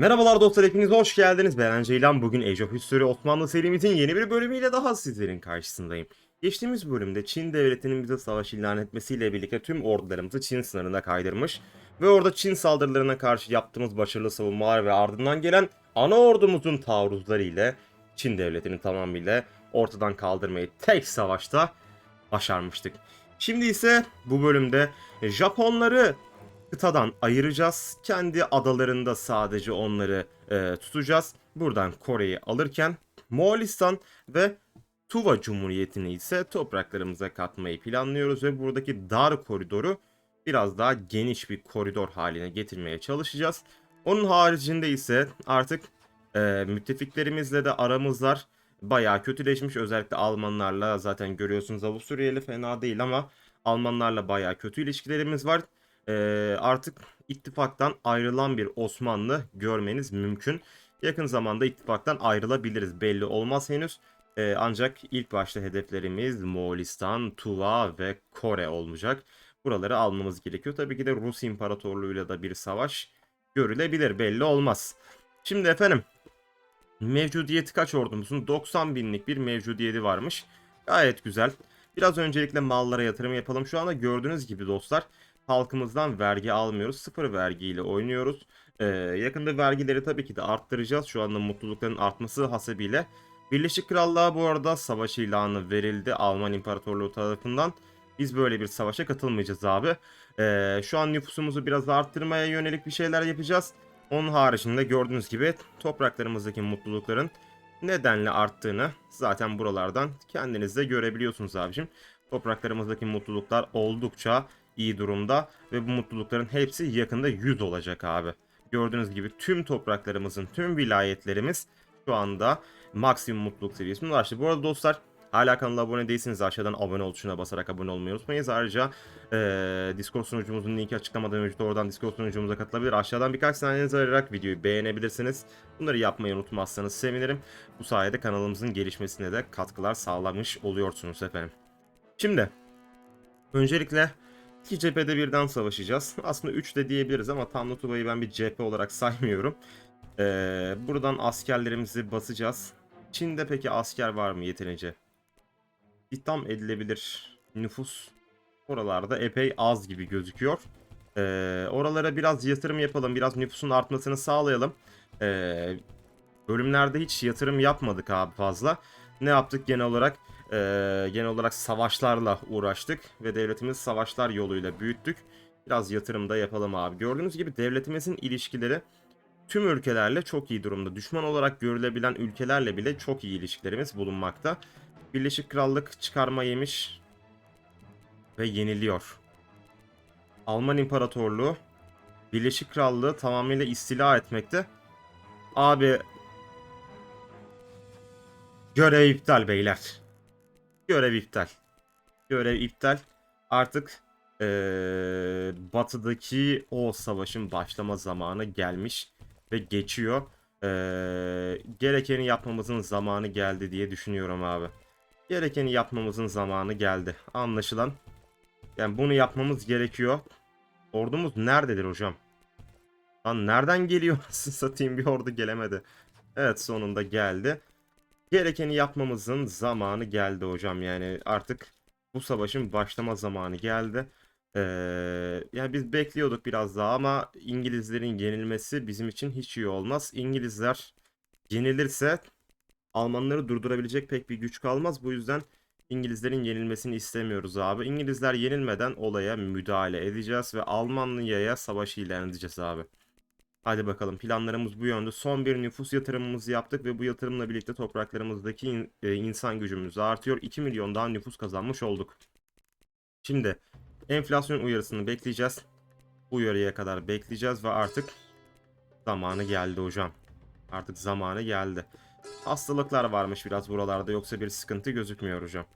Merhabalar dostlar hepiniz hoş geldiniz. Ben Ceylan. Bugün Age of History Osmanlı serimizin yeni bir bölümüyle daha sizlerin karşısındayım. Geçtiğimiz bölümde Çin devletinin bize savaş ilan etmesiyle birlikte tüm ordularımızı Çin sınırına kaydırmış ve orada Çin saldırılarına karşı yaptığımız başarılı savunmalar ve ardından gelen ana ordumuzun taarruzları ile Çin devletini tamamıyla ortadan kaldırmayı tek savaşta başarmıştık. Şimdi ise bu bölümde Japonları kıtadan ayıracağız. Kendi adalarında sadece onları e, tutacağız. Buradan Kore'yi alırken Moğolistan ve Tuva Cumhuriyeti'ni ise topraklarımıza katmayı planlıyoruz ve buradaki dar koridoru biraz daha geniş bir koridor haline getirmeye çalışacağız. Onun haricinde ise artık e, müttefiklerimizle de aramızlar bayağı kötüleşmiş. Özellikle Almanlarla zaten görüyorsunuz Avusturya'yla fena değil ama Almanlarla bayağı kötü ilişkilerimiz var. E, artık ittifaktan ayrılan bir Osmanlı görmeniz mümkün. Yakın zamanda ittifaktan ayrılabiliriz belli olmaz henüz. E, ancak ilk başta hedeflerimiz Moğolistan, Tuva ve Kore olacak. Buraları almamız gerekiyor. Tabii ki de Rus İmparatorluğu'yla da bir savaş görülebilir belli olmaz. Şimdi efendim mevcudiyeti kaç ordumuzun? 90 binlik bir mevcudiyeti varmış. Gayet güzel. Biraz öncelikle mallara yatırım yapalım. Şu anda gördüğünüz gibi dostlar halkımızdan vergi almıyoruz. Sıfır vergiyle oynuyoruz. Ee, yakında vergileri tabii ki de arttıracağız. Şu anda mutlulukların artması hasebiyle. Birleşik Krallığa bu arada savaş ilanı verildi Alman İmparatorluğu tarafından. Biz böyle bir savaşa katılmayacağız abi. Ee, şu an nüfusumuzu biraz arttırmaya yönelik bir şeyler yapacağız. Onun haricinde gördüğünüz gibi topraklarımızdaki mutlulukların nedenle arttığını zaten buralardan kendiniz de görebiliyorsunuz abicim. Topraklarımızdaki mutluluklar oldukça iyi durumda ve bu mutlulukların hepsi yakında 100 olacak abi. Gördüğünüz gibi tüm topraklarımızın, tüm vilayetlerimiz şu anda maksimum mutluluk seviyesine ulaştı. Bu arada dostlar hala kanala abone değilseniz aşağıdan abone ol tuşuna basarak abone olmayı unutmayınız. Ayrıca eee Discord sunucumuzun linki açıklamada mevcut. Oradan Discord sunucumuza katılabilir. Aşağıdan birkaç saniyenizi ayırarak videoyu beğenebilirsiniz. Bunları yapmayı unutmazsanız sevinirim. Bu sayede kanalımızın gelişmesine de katkılar sağlamış oluyorsunuz efendim. Şimdi öncelikle İki cephede birden savaşacağız. Aslında 3 de diyebiliriz ama Tuba'yı ben bir cephe olarak saymıyorum. Ee, buradan askerlerimizi basacağız. Çin'de peki asker var mı yeterince? İtham edilebilir nüfus oralarda epey az gibi gözüküyor. Ee, oralara biraz yatırım yapalım. Biraz nüfusun artmasını sağlayalım. Ee, bölümlerde hiç yatırım yapmadık abi fazla. Ne yaptık genel olarak? Ee, genel olarak savaşlarla uğraştık ve devletimiz savaşlar yoluyla büyüttük. Biraz yatırım da yapalım abi. Gördüğünüz gibi devletimizin ilişkileri tüm ülkelerle çok iyi durumda. Düşman olarak görülebilen ülkelerle bile çok iyi ilişkilerimiz bulunmakta. Birleşik Krallık çıkarma yemiş ve yeniliyor. Alman İmparatorluğu Birleşik Krallığı tamamıyla istila etmekte. Abi görev iptal beyler. Görev iptal. Görev iptal. Artık eee, batıdaki o savaşın başlama zamanı gelmiş ve geçiyor. Eee, gerekeni yapmamızın zamanı geldi diye düşünüyorum abi. Gerekeni yapmamızın zamanı geldi. Anlaşılan. Yani bunu yapmamız gerekiyor. Ordumuz nerededir hocam? Lan nereden geliyor? Satayım bir ordu gelemedi. Evet sonunda geldi gerekeni yapmamızın zamanı geldi hocam. Yani artık bu savaşın başlama zamanı geldi. Ee, yani biz bekliyorduk biraz daha ama İngilizlerin yenilmesi bizim için hiç iyi olmaz. İngilizler yenilirse Almanları durdurabilecek pek bir güç kalmaz. Bu yüzden İngilizlerin yenilmesini istemiyoruz abi. İngilizler yenilmeden olaya müdahale edeceğiz ve Almanya'ya savaş ilan edeceğiz abi. Hadi bakalım planlarımız bu yönde. Son bir nüfus yatırımımızı yaptık ve bu yatırımla birlikte topraklarımızdaki e, insan gücümüz artıyor. 2 milyon daha nüfus kazanmış olduk. Şimdi enflasyon uyarısını bekleyeceğiz. Uyarıya kadar bekleyeceğiz ve artık zamanı geldi hocam. Artık zamanı geldi. Hastalıklar varmış biraz buralarda yoksa bir sıkıntı gözükmüyor hocam.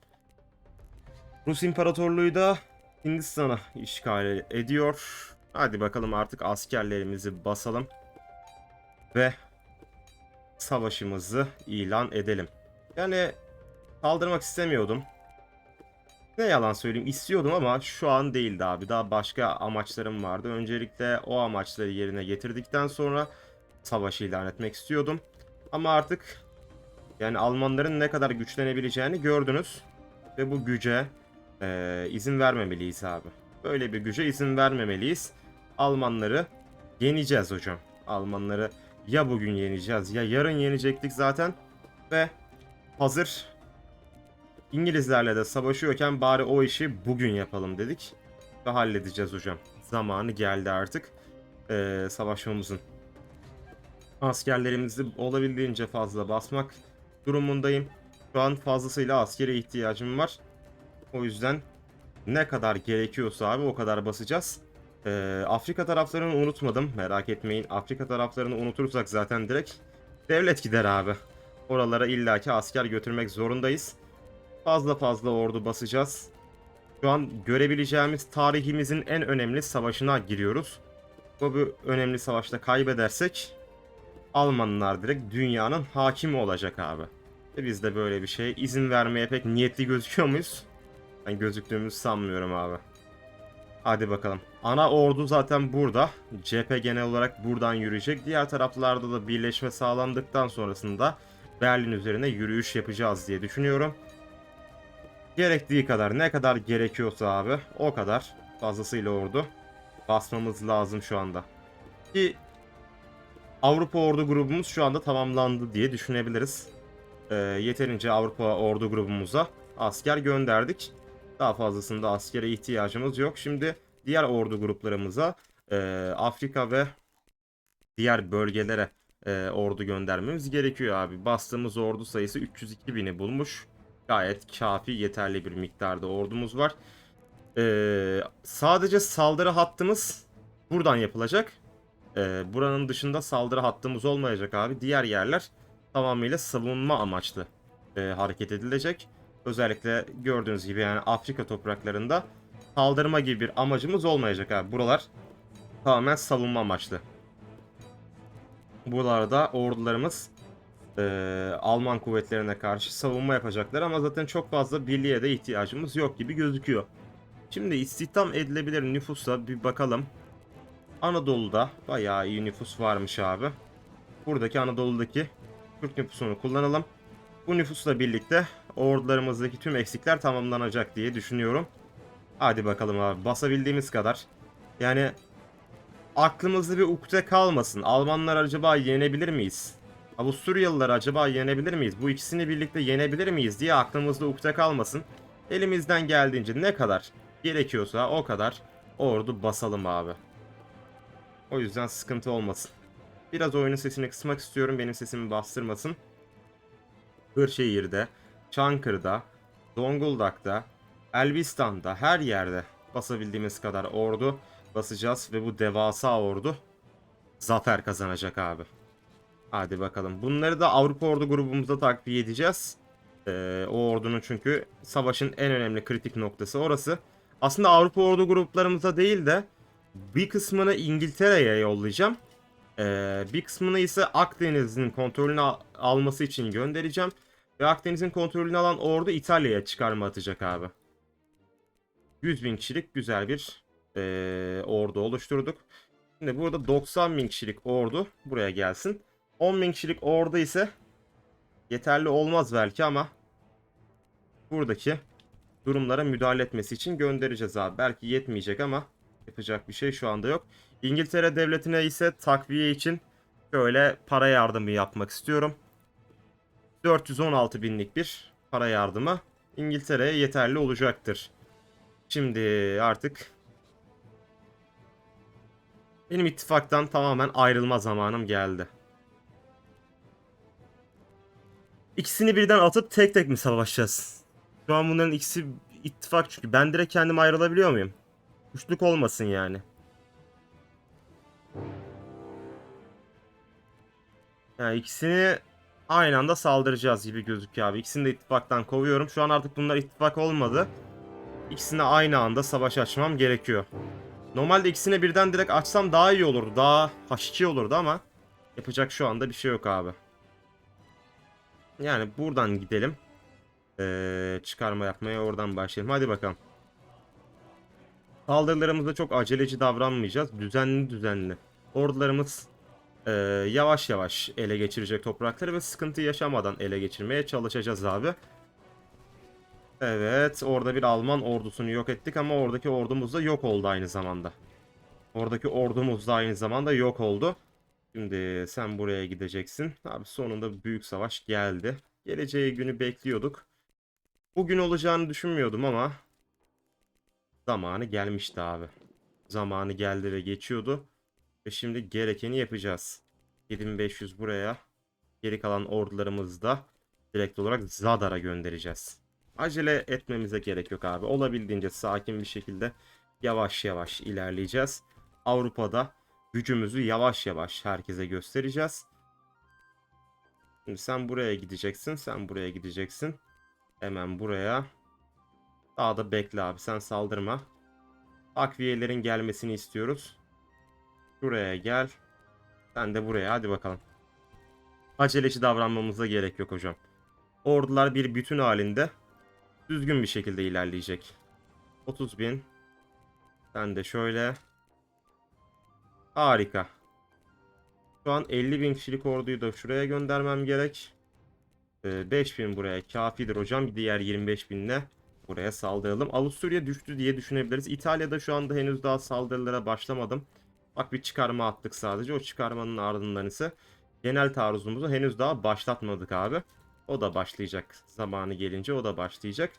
Rus İmparatorluğu da Hindistan'a işgal ediyor. Hadi bakalım artık askerlerimizi basalım. Ve savaşımızı ilan edelim. Yani kaldırmak istemiyordum. Ne yalan söyleyeyim istiyordum ama şu an değildi abi. Daha başka amaçlarım vardı. Öncelikle o amaçları yerine getirdikten sonra savaş ilan etmek istiyordum. Ama artık yani Almanların ne kadar güçlenebileceğini gördünüz. Ve bu güce eee, izin vermemeliyiz abi. Böyle bir güce izin vermemeliyiz. Almanları yeneceğiz hocam. Almanları ya bugün yeneceğiz ya yarın yenecektik zaten. Ve hazır İngilizlerle de savaşıyorken bari o işi bugün yapalım dedik. Ve halledeceğiz hocam. Zamanı geldi artık eee, savaşmamızın. Askerlerimizi olabildiğince fazla basmak durumundayım. Şu an fazlasıyla askere ihtiyacım var. O yüzden ne kadar gerekiyorsa abi o kadar basacağız. Ee, Afrika taraflarını unutmadım. Merak etmeyin. Afrika taraflarını unutursak zaten direkt devlet gider abi. Oralara illaki asker götürmek zorundayız. Fazla fazla ordu basacağız. Şu an görebileceğimiz tarihimizin en önemli savaşına giriyoruz. Bu, önemli savaşta kaybedersek Almanlar direkt dünyanın hakimi olacak abi. Ve biz de böyle bir şeye izin vermeye pek niyetli gözüküyor muyuz? Ben gözüktüğümüzü sanmıyorum abi. Hadi bakalım. Ana ordu zaten burada. Cephe genel olarak buradan yürüyecek. Diğer taraflarda da birleşme sağlandıktan sonrasında Berlin üzerine yürüyüş yapacağız diye düşünüyorum. Gerektiği kadar ne kadar gerekiyorsa abi o kadar fazlasıyla ordu basmamız lazım şu anda. Ki Avrupa ordu grubumuz şu anda tamamlandı diye düşünebiliriz. Ee, yeterince Avrupa ordu grubumuza asker gönderdik. Daha fazlasında askere ihtiyacımız yok. Şimdi diğer ordu gruplarımıza e, Afrika ve diğer bölgelere e, ordu göndermemiz gerekiyor abi. Bastığımız ordu sayısı 302 bini bulmuş. Gayet kafi yeterli bir miktarda ordumuz var. Ee, sadece saldırı hattımız buradan yapılacak. Ee, buranın dışında saldırı hattımız olmayacak abi. Diğer yerler tamamıyla savunma amaçlı e, hareket edilecek. Özellikle gördüğünüz gibi yani Afrika topraklarında saldırma gibi bir amacımız olmayacak abi. Buralar tamamen savunma amaçlı. Buralarda ordularımız e, Alman kuvvetlerine karşı savunma yapacaklar ama zaten çok fazla birliğe de ihtiyacımız yok gibi gözüküyor. Şimdi istihdam edilebilir nüfusa bir bakalım. Anadolu'da bayağı iyi nüfus varmış abi. Buradaki Anadolu'daki Türk nüfusunu kullanalım. Bu nüfusla birlikte ordularımızdaki tüm eksikler tamamlanacak diye düşünüyorum. Hadi bakalım abi basabildiğimiz kadar. Yani aklımızda bir ukde kalmasın. Almanlar acaba yenebilir miyiz? Avusturyalılar acaba yenebilir miyiz? Bu ikisini birlikte yenebilir miyiz diye aklımızda ukde kalmasın. Elimizden geldiğince ne kadar gerekiyorsa o kadar ordu basalım abi. O yüzden sıkıntı olmasın. Biraz oyunun sesini kısmak istiyorum. Benim sesimi bastırmasın. Kırşehir'de, Çankırı'da, Zonguldak'ta, Elbistan'da her yerde basabildiğimiz kadar ordu basacağız ve bu devasa ordu zafer kazanacak abi. Hadi bakalım. Bunları da Avrupa Ordu grubumuza takviye edeceğiz. Ee, o ordunun çünkü savaşın en önemli kritik noktası orası. Aslında Avrupa Ordu gruplarımıza değil de bir kısmını İngiltere'ye yollayacağım. Ee, bir kısmını ise Akdeniz'in kontrolünü al- alması için göndereceğim. Ve Akdeniz'in kontrolünü alan ordu İtalya'ya çıkarma atacak abi. 100 bin kişilik güzel bir ee, ordu oluşturduk. Şimdi burada 90 bin kişilik ordu buraya gelsin. 10 bin kişilik ordu ise yeterli olmaz belki ama buradaki durumlara müdahale etmesi için göndereceğiz abi. Belki yetmeyecek ama yapacak bir şey şu anda yok. İngiltere devletine ise takviye için şöyle para yardımı yapmak istiyorum. 416 binlik bir para yardımı İngiltere'ye yeterli olacaktır. Şimdi artık benim ittifaktan tamamen ayrılma zamanım geldi. İkisini birden atıp tek tek mi savaşacağız? Şu an bunların ikisi ittifak çünkü. Ben direkt kendim ayrılabiliyor muyum? Kuşluk olmasın yani. Yani ikisini aynı anda saldıracağız gibi gözüküyor abi. İkisini de ittifaktan kovuyorum. Şu an artık bunlar ittifak olmadı. İkisine aynı anda savaş açmam gerekiyor. Normalde ikisini birden direkt açsam daha iyi olurdu. Daha H2 olurdu ama yapacak şu anda bir şey yok abi. Yani buradan gidelim. Ee, çıkarma yapmaya oradan başlayalım. Hadi bakalım. Saldırılarımızda çok aceleci davranmayacağız. Düzenli düzenli. Ordularımız Ee, yavaş yavaş ele geçirecek toprakları ve sıkıntı yaşamadan ele geçirmeye çalışacağız abi. Evet, orada bir Alman ordusunu yok ettik ama oradaki ordumuz da yok oldu aynı zamanda. Oradaki ordumuz da aynı zamanda yok oldu. Şimdi sen buraya gideceksin. Abi sonunda büyük savaş geldi. Geleceği günü bekliyorduk. Bugün olacağını düşünmüyordum ama zamanı gelmişti abi. Zamanı geldi ve geçiyordu. Ve şimdi gerekeni yapacağız. 7500 buraya. Geri kalan ordularımızı da direkt olarak Zadar'a göndereceğiz. Acele etmemize gerek yok abi. Olabildiğince sakin bir şekilde yavaş yavaş ilerleyeceğiz. Avrupa'da gücümüzü yavaş yavaş herkese göstereceğiz. Şimdi sen buraya gideceksin. Sen buraya gideceksin. Hemen buraya. Daha da bekle abi. Sen saldırma. Takviyelerin gelmesini istiyoruz. Şuraya gel. Sen de buraya. Hadi bakalım. Aceleci davranmamıza gerek yok hocam. Ordular bir bütün halinde düzgün bir şekilde ilerleyecek. 30 bin. Sen de şöyle. Harika. Şu an 50 bin kişilik orduyu da şuraya göndermem gerek. Ee, 5 bin buraya kafidir hocam. Diğer 25 binle buraya saldıralım. Avusturya düştü diye düşünebiliriz. İtalya'da şu anda henüz daha saldırılara başlamadım. Bak bir çıkarma attık sadece. O çıkarmanın ardından ise genel taarruzumuzu henüz daha başlatmadık abi. O da başlayacak. Zamanı gelince o da başlayacak.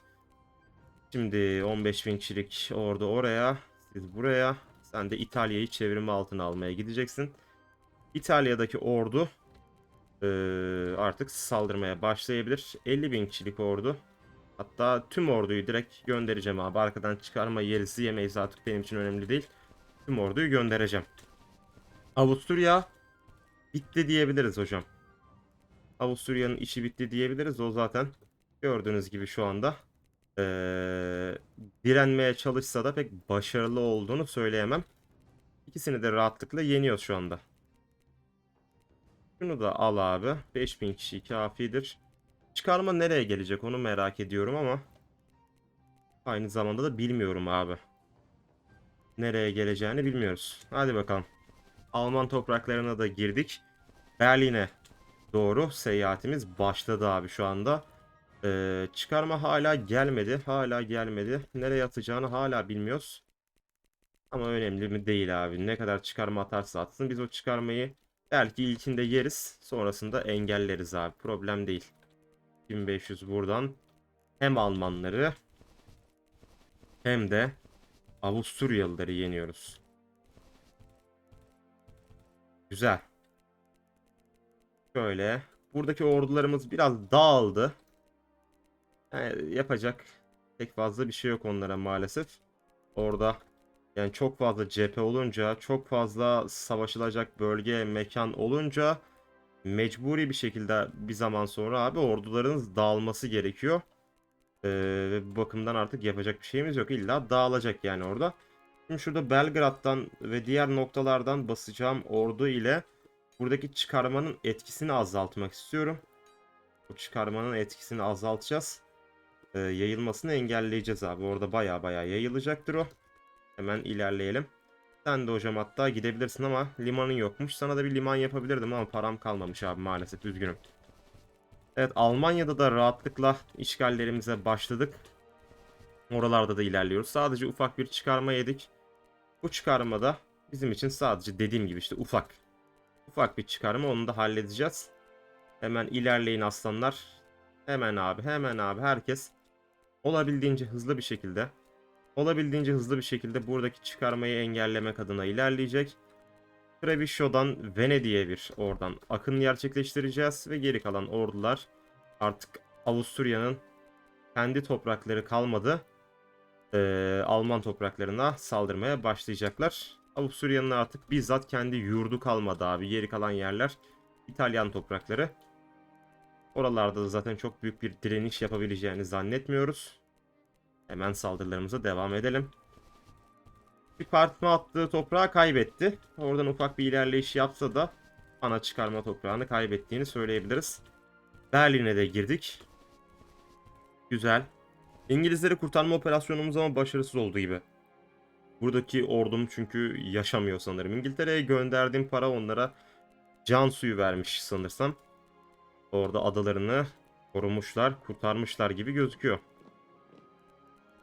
Şimdi 15 bin kişilik ordu oraya. Siz buraya. Sen de İtalya'yı çevirme altına almaya gideceksin. İtalya'daki ordu eee, artık saldırmaya başlayabilir. 50 bin kişilik ordu. Hatta tüm orduyu direkt göndereceğim abi. Arkadan çıkarma yerisi yemeyiz artık benim için önemli değil. Tüm orduyu göndereceğim. Avusturya bitti diyebiliriz hocam. Avusturya'nın işi bitti diyebiliriz. O zaten gördüğünüz gibi şu anda eee, direnmeye çalışsa da pek başarılı olduğunu söyleyemem. İkisini de rahatlıkla yeniyoruz şu anda. Şunu da al abi. 5000 kişi kafidir. Çıkarma nereye gelecek onu merak ediyorum ama aynı zamanda da bilmiyorum abi. Nereye geleceğini bilmiyoruz. Hadi bakalım. Alman topraklarına da girdik. Berlin'e doğru seyahatimiz başladı abi şu anda. Ee, çıkarma hala gelmedi. Hala gelmedi. Nereye atacağını hala bilmiyoruz. Ama önemli mi değil abi. Ne kadar çıkarma atarsa atsın. Biz o çıkarmayı belki ilkinde yeriz. Sonrasında engelleriz abi. Problem değil. 1500 buradan. Hem Almanları hem de Avusturyalıları yeniyoruz. Güzel. Şöyle. Buradaki ordularımız biraz dağıldı. Yani yapacak pek fazla bir şey yok onlara maalesef. Orada yani çok fazla cephe olunca, çok fazla savaşılacak bölge, mekan olunca mecburi bir şekilde bir zaman sonra abi ordularınız dağılması gerekiyor. Ee, ve bu bakımdan artık yapacak bir şeyimiz yok. İlla dağılacak yani orada. Şimdi şurada Belgrad'dan ve diğer noktalardan basacağım ordu ile buradaki çıkarmanın etkisini azaltmak istiyorum. Bu çıkarmanın etkisini azaltacağız. Ee, yayılmasını engelleyeceğiz abi. Orada baya baya yayılacaktır o. Hemen ilerleyelim. Sen de hocam hatta gidebilirsin ama limanın yokmuş. Sana da bir liman yapabilirdim ama param kalmamış abi maalesef üzgünüm. Evet Almanya'da da rahatlıkla işgallerimize başladık. Oralarda da ilerliyoruz. Sadece ufak bir çıkarma yedik. Bu çıkarmada bizim için sadece dediğim gibi işte ufak. Ufak bir çıkarma onu da halledeceğiz. Hemen ilerleyin aslanlar. Hemen abi hemen abi herkes olabildiğince hızlı bir şekilde olabildiğince hızlı bir şekilde buradaki çıkarmayı engellemek adına ilerleyecek. Treviso'dan Venedik'e bir oradan akın gerçekleştireceğiz ve geri kalan ordular artık Avusturya'nın kendi toprakları kalmadı. Ee, Alman topraklarına saldırmaya başlayacaklar. Avusturya'nın artık bizzat kendi yurdu kalmadı abi. Geri kalan yerler İtalyan toprakları. Oralarda da zaten çok büyük bir direniş yapabileceğini zannetmiyoruz. Hemen saldırılarımıza devam edelim. Bir partime attığı toprağı kaybetti. Oradan ufak bir ilerleyiş yapsa da ana çıkarma toprağını kaybettiğini söyleyebiliriz. Berlin'e de girdik. Güzel. İngilizleri kurtarma operasyonumuz ama başarısız oldu gibi. Buradaki ordum çünkü yaşamıyor sanırım. İngiltere'ye gönderdiğim para onlara can suyu vermiş sanırsam. Orada adalarını korumuşlar, kurtarmışlar gibi gözüküyor.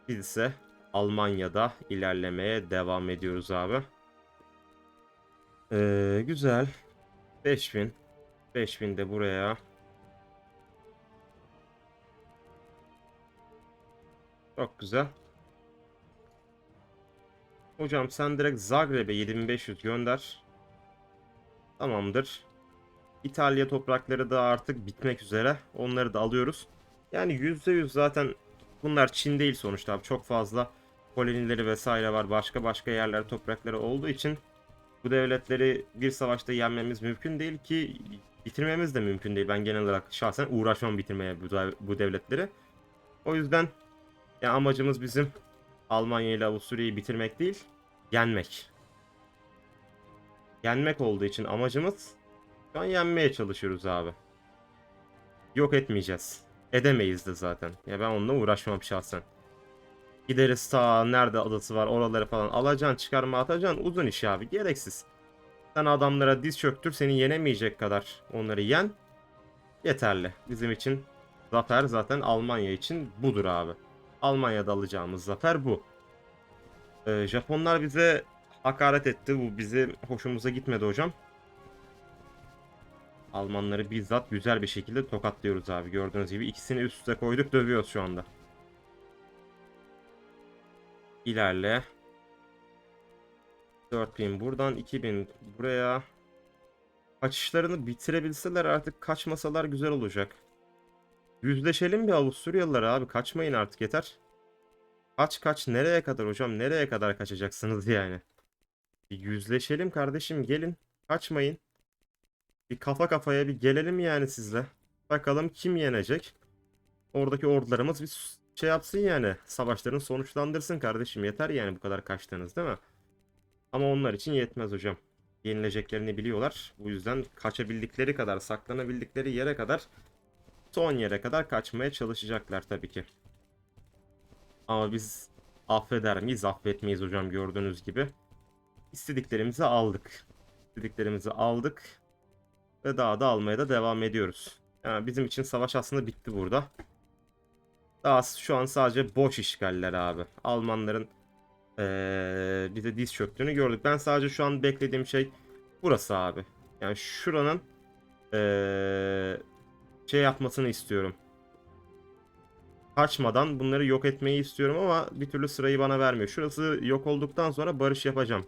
Biz ise Almanya'da ilerlemeye devam ediyoruz abi. Ee, güzel. 5000. 5000 de buraya. Çok güzel. Hocam sen direkt Zagreb'e 7500 gönder. Tamamdır. İtalya toprakları da artık bitmek üzere. Onları da alıyoruz. Yani %100 zaten bunlar Çin değil sonuçta abi. Çok fazla kolonileri vesaire var. Başka başka yerler toprakları olduğu için bu devletleri bir savaşta yenmemiz mümkün değil ki bitirmemiz de mümkün değil. Ben genel olarak şahsen uğraşmam bitirmeye bu, dev- bu devletleri. O yüzden ya amacımız bizim Almanya ile Avusturya'yı bitirmek değil, yenmek. Yenmek olduğu için amacımız şu an yenmeye çalışıyoruz abi. Yok etmeyeceğiz. Edemeyiz de zaten. Ya ben onunla uğraşmam şahsen. Gideriz ta nerede adası var oraları falan alacaksın çıkarma atacaksın uzun iş abi gereksiz. Sen adamlara diz çöktür seni yenemeyecek kadar onları yen. Yeterli. Bizim için zafer zaten Almanya için budur abi. Almanya'da alacağımız zafer bu. Ee, Japonlar bize hakaret etti. Bu bizi hoşumuza gitmedi hocam. Almanları bizzat güzel bir şekilde tokatlıyoruz abi. Gördüğünüz gibi ikisini üst üste koyduk dövüyoruz şu anda. İlerle. 4000 buradan 2000 buraya. Kaçışlarını bitirebilseler artık kaçmasalar güzel olacak. Yüzleşelim bir Avusturyalılar abi. Kaçmayın artık yeter. Kaç kaç nereye kadar hocam? Nereye kadar kaçacaksınız yani? Bir yüzleşelim kardeşim gelin. Kaçmayın. Bir kafa kafaya bir gelelim yani sizle. Bakalım kim yenecek? Oradaki ordularımız bir şey yapsın yani. Savaşların sonuçlandırsın kardeşim. Yeter yani bu kadar kaçtığınız değil mi? Ama onlar için yetmez hocam. Yenileceklerini biliyorlar. Bu yüzden kaçabildikleri kadar, saklanabildikleri yere kadar son yere kadar kaçmaya çalışacaklar tabii ki. Ama biz affeder miyiz? Affetmeyiz hocam gördüğünüz gibi. İstediklerimizi aldık. İstediklerimizi aldık. Ve daha da almaya da devam ediyoruz. Yani bizim için savaş aslında bitti burada. Daha şu an sadece boş işgaller abi. Almanların ee, bize diz çöktüğünü gördük. Ben sadece şu an beklediğim şey burası abi. Yani şuranın ee, şey yapmasını istiyorum. Kaçmadan bunları yok etmeyi istiyorum ama bir türlü sırayı bana vermiyor. Şurası yok olduktan sonra barış yapacağım.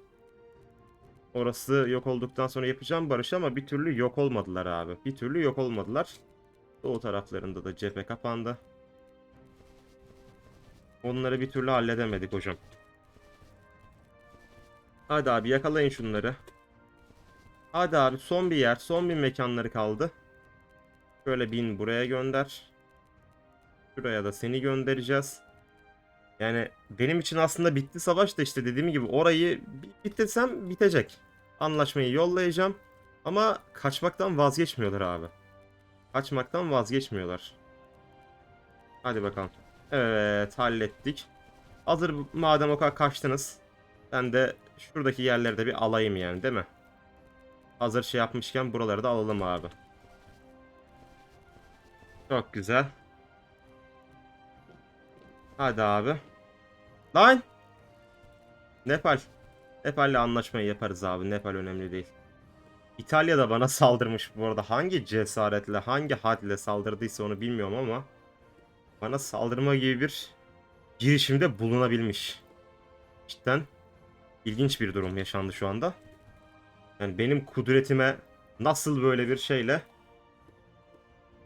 Orası yok olduktan sonra yapacağım barış ama bir türlü yok olmadılar abi. Bir türlü yok olmadılar. Doğu taraflarında da cephe kapandı. Onları bir türlü halledemedik hocam. Hadi abi yakalayın şunları. Hadi abi son bir yer, son bir mekanları kaldı. Şöyle bin buraya gönder. Şuraya da seni göndereceğiz. Yani benim için aslında bitti savaş da işte dediğim gibi orayı bi- bitirsem bitecek. Anlaşmayı yollayacağım. Ama kaçmaktan vazgeçmiyorlar abi. Kaçmaktan vazgeçmiyorlar. Hadi bakalım. Evet hallettik. Hazır madem o kadar kaçtınız. Ben de şuradaki yerleri de bir alayım yani değil mi? Hazır şey yapmışken buraları da alalım abi. Çok güzel. Hadi abi. Lan! Nepal. Nepal'le anlaşmayı yaparız abi. Nepal önemli değil. İtalya da bana saldırmış bu arada. Hangi cesaretle, hangi hadle saldırdıysa onu bilmiyorum ama bana saldırma gibi bir girişimde bulunabilmiş. Cidden ilginç bir durum yaşandı şu anda. Yani benim kudretime nasıl böyle bir şeyle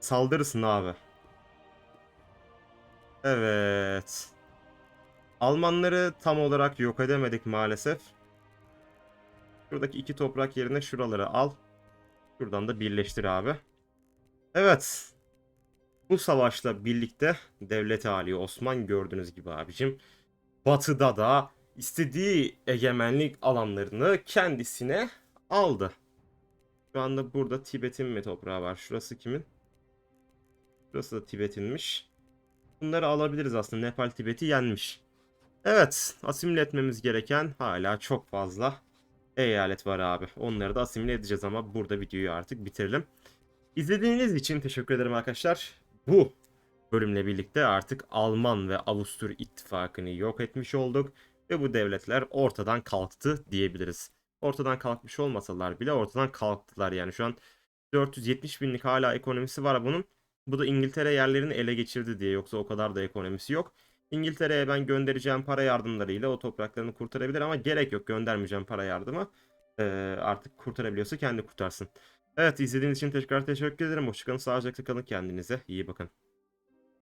saldırırsın abi. Evet. Almanları tam olarak yok edemedik maalesef. Şuradaki iki toprak yerine şuraları al. Şuradan da birleştir abi. Evet. Bu savaşla birlikte Devlet Ali Osman gördüğünüz gibi abicim. Batıda da istediği egemenlik alanlarını kendisine aldı. Şu anda burada Tibet'in mi toprağı var? Şurası kimin? Şurası da Tibet'inmiş. Bunları alabiliriz aslında. Nepal Tibet'i yenmiş. Evet, asimile etmemiz gereken hala çok fazla eyalet var abi. Onları da asimile edeceğiz ama burada videoyu artık bitirelim. İzlediğiniz için teşekkür ederim arkadaşlar. Bu bölümle birlikte artık Alman ve Avusturya ittifakını yok etmiş olduk ve bu devletler ortadan kalktı diyebiliriz. Ortadan kalkmış olmasalar bile ortadan kalktılar yani şu an 470 binlik hala ekonomisi var bunun. Bu da İngiltere yerlerini ele geçirdi diye yoksa o kadar da ekonomisi yok. İngiltere'ye ben göndereceğim para yardımlarıyla o topraklarını kurtarabilir ama gerek yok göndermeyeceğim para yardımı. Ee, artık kurtarabiliyorsa kendi kurtarsın. Evet izlediğiniz için tekrar teşekkür ederim. Hoşçakalın sağlıcakla kalın kendinize. iyi bakın.